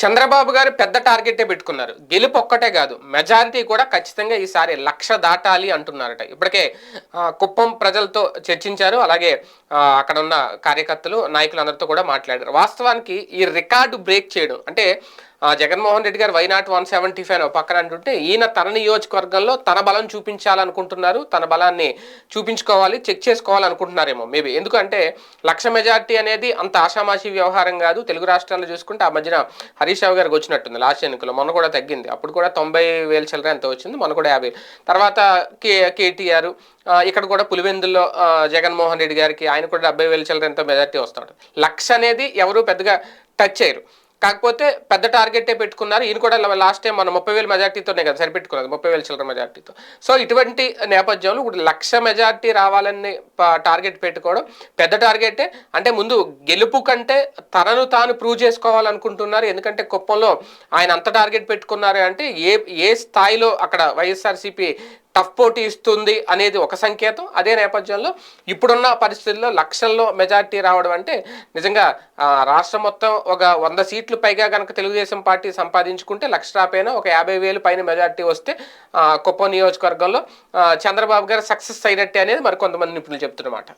చంద్రబాబు గారు పెద్ద టార్గెటే పెట్టుకున్నారు. గెలుపు ఒక్కటే కాదు మెజారిటీ కూడా ఖచ్చితంగా ఈసారి లక్ష దాటాలి అంటున్నారట. ఇప్పటికే కుప్పం ప్రజలతో చర్చించారు. అలాగే అక్కడ ఉన్న కార్యకర్తలు నాయకులందరితో కూడా మాట్లాడారు. వాస్తవానికి ఈ రికార్డు బ్రేక్ చేయడం అంటే జగన్మోహన్ రెడ్డి గారు వైనాట్ వన్ సెవెంటీ ఫైవ్ పక్కన అంటుంటే ఈయన తన నియోజకవర్గంలో తన బలం చూపించాలనుకుంటున్నారు తన బలాన్ని చూపించుకోవాలి చెక్ చేసుకోవాలనుకుంటున్నారేమో మేబీ ఎందుకంటే లక్ష మెజార్టీ అనేది అంత ఆషామాషి వ్యవహారం కాదు. తెలుగు రాష్ట్రాల్లో చూసుకుంటే ఆ మధ్యన హరీష్ రావు గారికి వచ్చినట్టుంది లాస్ట్ ఎన్నికలో. మొన్న కూడా తగ్గింది. అప్పుడు కూడా తొంభై వేల చిల్లర ఎంత వచ్చింది మొన్న కూడా యాభై తర్వాత కే కేటీఆర్ ఇక్కడ కూడా పులివెందుల్లో జగన్మోహన్ రెడ్డి గారికి ఆయన కూడా డెబ్బై వేల చిల్లర ఎంత మెజార్టీ వస్తాడు. లక్ష అనేది ఎవరు పెద్దగా టచ్ చేయరు. కాకపోతే పెద్ద టార్గెటే పెట్టుకున్నారు. ఈయన కూడా లాస్ట్ టైం మన ముప్పై వేల మెజార్టీతోనే కదా సరిపెట్టుకున్నది ముప్పై వేల చిల్లర మెజార్టీతో. సో ఇటువంటి నేపథ్యంలో ఇప్పుడు లక్ష మెజార్టీ రావాలని టార్గెట్ పెట్టుకోవడం పెద్ద టార్గెటే. అంటే ముందు గెలుపు కంటే తనను తాను ప్రూవ్ చేసుకోవాలనుకుంటున్నారు. ఎందుకంటే కుప్పంలో ఆయన అంత టార్గెట్ పెట్టుకున్నారు అంటే ఏ ఏ స్థాయిలో అక్కడ వైఎస్ఆర్సీపీ టఫ్ పోటీ ఇస్తుంది అనేది ఒక సంకేతం. అదే నేపథ్యంలో ఇప్పుడున్న పరిస్థితుల్లో లక్షల్లో మెజార్టీ రావడం అంటే నిజంగా రాష్ట్రం మొత్తం ఒక వంద సీట్లు పైగా కనుక తెలుగుదేశం పార్టీ సంపాదించుకుంటే లక్ష రాపైన ఒక యాభై వేలు పైన మెజార్టీ వస్తే ఆ, కుప్పం నియోజకవర్గంలో చంద్రబాబు గారు సక్సెస్ అయినట్టే అనేది మరి కొంతమంది నిపుణులు చెప్తున్నమాట.